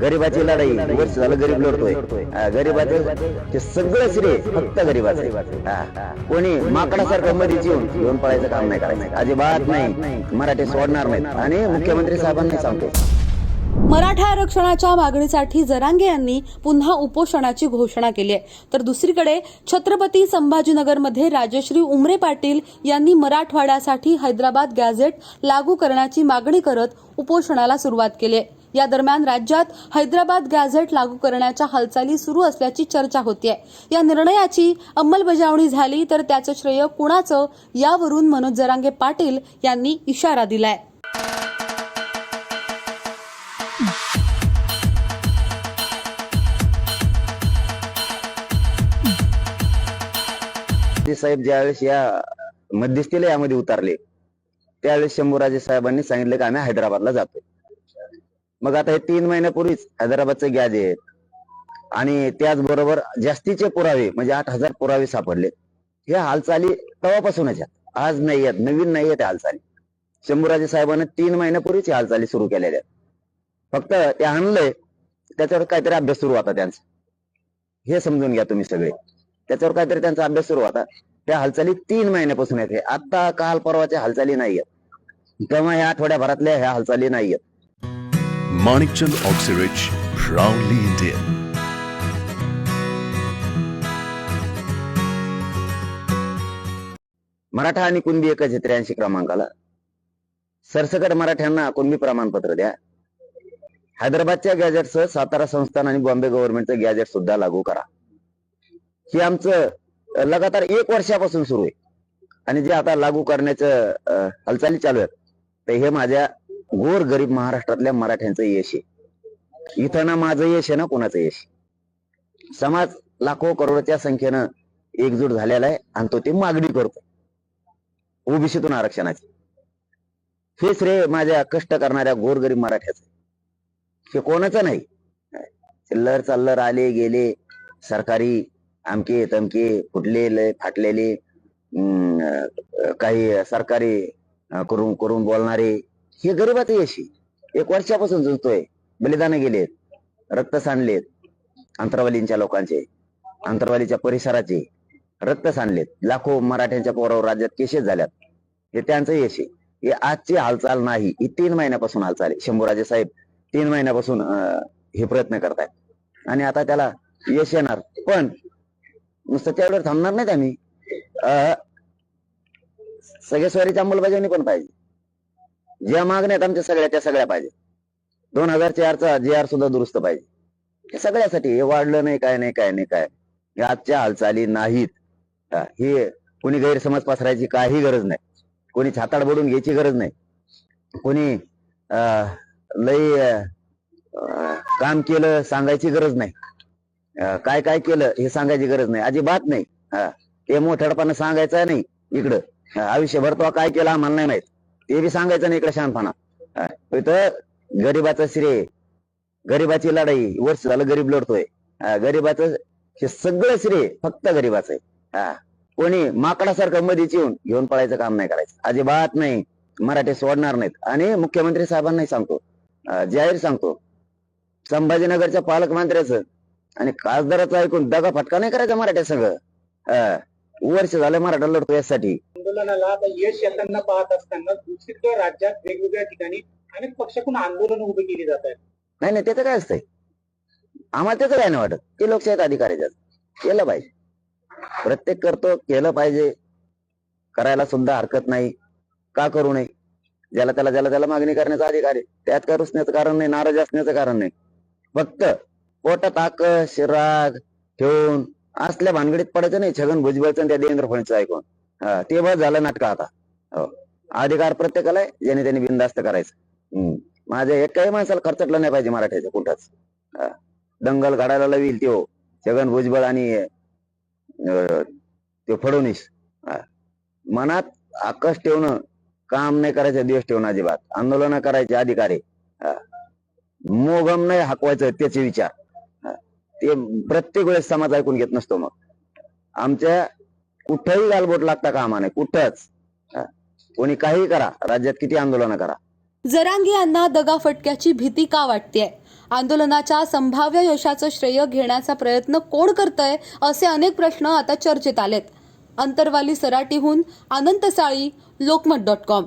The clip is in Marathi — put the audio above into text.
गरिबाची लढाई. वर्ष झालं गरीब लढतोय. गरिबाचं ते सगळं श्रेय फक्त गरिबाचं. आहे. कोणी माकडासारखं मध्येच येऊन घेऊन पळायचं काम नाही करायचं. अजिबात नाही. मराठी सोडणार नाहीत. आणि मुख्यमंत्री साहेबांनी सांगतो मराठा आरक्षणाच्या मागणीसाठी जरांगे यांनी पुन्हा उपोषणाची घोषणा केली आहे. तर दुसरीकडे छत्रपती संभाजीनगरमध्ये राजश्री उमरे पाटील यांनी मराठवाड्यासाठी हैदराबाद गॅझेट लागू करण्याची मागणी करत उपोषणाला सुरुवात केली आहे. या दरम्यान राज्यात हैदराबाद गॅझेट लागू करण्याच्या हालचाली सुरू असल्याची चर्चा होतीये. या निर्णयाची अंमलबजावणी झाली तर त्याचं श्रेय कुणाचं यावरून मनोज जरांगे पाटील यांनी इशारा दिलाय. साहेब ज्यावेळेस या मध्यस्थीला यामध्ये उतरले त्यावेळेस शंभूराजे साहेबांनी सांगितलं की आम्ही हैदराबादला जातोय. मग आता हे तीन महिन्यापूर्वीच हैदराबादचे गॅजेट आणि त्याचबरोबर जास्तीचे पुरावे म्हणजे आठ हजार पुरावे सापडले. हे हालचाली तेव्हापासूनच आहेत. आज नाही आहेत नवीन नाही आहेत हालचाली. शंभूराजे साहेबांनी तीन महिन्यापूर्वीच ही हालचाली सुरू केलेल्या आहेत. फक्त ते आणलंय त्याच्यावर काहीतरी अभ्यास सुरू होता त्यांचा. हे समजून घ्या तुम्ही सगळे. त्याच्यावर काहीतरी त्यांचा अभ्यास सुरू होता. त्या हालचाली तीन महिन्यापासून आहेत. हे आता काल परवाच्या हालचाली नाहीयेत तेव्हा या आठवड्याभरातल्या ह्या हालचाली नाही आहेत. Manikchand Oxyrich, proudly Indian. Maratha आणि कुणबी एकच आहे त्र्याऐंशी क्रमांकाला. सरसकट मराठ्यांना कुणबी प्रमाणपत्र द्या. हैदराबादच्या गॅजेटसह सातारा संस्थान आणि बॉम्बे गव्हर्नमेंटचं गॅजेट सुद्धा लागू करा. हे आमचं लगातार एक वर्षापासून सुरू आहे. आणि जे आता लागू करण्याचं हालचाली चालू आहेत तर हे माझ्या गोर गरीब महाराष्ट्रातल्या मराठ्यांचं यश आहे. इथं ना माझं यश आहे ना कोणाचं यश? समाज लाखो करोडच्या संख्येनं एकजूट झालेला आहे आणि तो ते मागणी करतो. ओबीसीतून आरक्षणाची. हे श्रेय माझ्या कष्ट करणाऱ्या गोरगरीब मराठ्याचं. हे कोणाचं नाही? चिल्लर चाल्लर आले गेले सरकारी आमके तमके फुटलेले फाटलेले अं, काही सरकारी करून करून बोलणारे हे गरीबाचं यश आहे. एक वर्षापासून झुजतोय बलिदान गेलेत. रक्त सांडलेत. अंतरवालींच्या लोकांचे अंतरवालीच्या परिसराचे रक्त सांडलेत. लाखो मराठ्यांच्या पोरावर राज्यात केसेस झाल्यात. हे त्यांचं यश आहे हे आजची हालचाल नाही. ही तीन महिन्यापासून हालचाल आहे. शंभूराजे साहेब तीन महिन्यापासून अं, हे प्रयत्न करतायत. आणि आता त्याला यश येणार. पण नुसतं त्यावेळेवर थांबणार नाहीत आम्ही. अं, सगळ्या स्वारीची अंमलबजावणी पण पाहिजे. ज्या मागण्या आहेत आमच्या सगळ्या त्या सगळ्या पाहिजे. दोन हजार चारचा जे आर सुद्धा दुरुस्त पाहिजे. हे सगळ्यासाठी हे वाढलं नाही काय नाही काय नाही काय हे आजच्या हालचाली नाहीत. हे कोणी गैरसमज पसरायची काही गरज नाही. कोणी छाताड बोडून घ्यायची गरज नाही. कोणी अं, लय काम केलं सांगायची गरज नाही. काय काय केलं हे सांगायची गरज नाही. अजिबात नाही. हा, ते मोठ्याडपणा सांगायचं नाही इकडं. आयुष्यभर तो काय केलं आम्हाला नाही माहीत. ते बी सांगायचं नाही इकडे शहाणपणा. इथं गरीबाचा श्रेय गरीबाची लढाई वर्ष झालं गरीब लढतोय. गरीबाचं हे सगळं श्रेय फक्त गरीबाचं आहे. हा कोणी माकडासारखं मध्येच येऊन घेऊन पळायचं काम नाही करायचं. अजिबात नाही. मराठी सोडणार नाहीत. आणि मुख्यमंत्री साहेबांनाही सांगतो. जाहीर सांगतो. संभाजीनगरच्या पालकमंत्र्याचं आणि खासदाराचं ऐकून दगा फटका नाही करायचा मराठ्या सगळं वर्ष झालं मराठा लढतो यासाठी. आंदोलनाला आता यश येताना पाहत असताना दुसरीकडे राज्यात वेगवेगळ्या ठिकाणी अनेक पक्षाकडून आंदोलन उभे केली जात आहेत. नाही नाही त्याचं काय असतंय? आम्हाला त्याचं काय नाही वाटत. ते लोकशाहीत अधिकार आहे केलं पाहिजे. प्रत्येक करतो केलं पाहिजे. करायला सुद्धा हरकत नाही. का करू नये? ज्याला त्याला ज्याला त्याला मागणी करण्याचा अधिकार आहे. त्यात काय रुसण्याचं कारण नाही नाराज असण्याचं कारण नाही. फक्त पोटात आकश राग ठेवून असल्या भानगडीत पडायचं नाही. छगन भुजबळचं त्या देवेंद्र फडणवीस ऐकून. हा, ते बस झालं नाटक आता हो अधिकार प्रत्येकाला आहे ज्याने त्याने बिनधास्त करायचं हम्म. माझ्या एकाही माणसाला खर्चटलं नाही पाहिजे मराठ्याचं कुठंच हा. दंगल घडायला लावील त्यो छगन भुजबळ आणि अं, ते फडणवीस हा. मनात आकाश ठेवणं काम नाही करायचं दिवस ठेवणं अजिबात आंदोलन करायचे अधिकार आहे हा. मोगम नाही हाकवायचं त्याचे विचार हा. ते प्रत्येक वेळेस समाज ऐकून घेत नसतो मग आमच्या कुठंही गालबोट लागता कामा नाही कुठंच. कोणी काही करा राज्यात किती आंदोलन करा. जरांगी यांना दगाफटक्याची भीती का वाटतेय? आंदोलनाच्या संभाव्य यशाचं श्रेय घेण्याचा प्रयत्न कोण करतंय असे अनेक प्रश्न आता चर्चेत आलेत. अंतरवाली सराटीहून अनंत साळी लोकमत डॉट कॉम.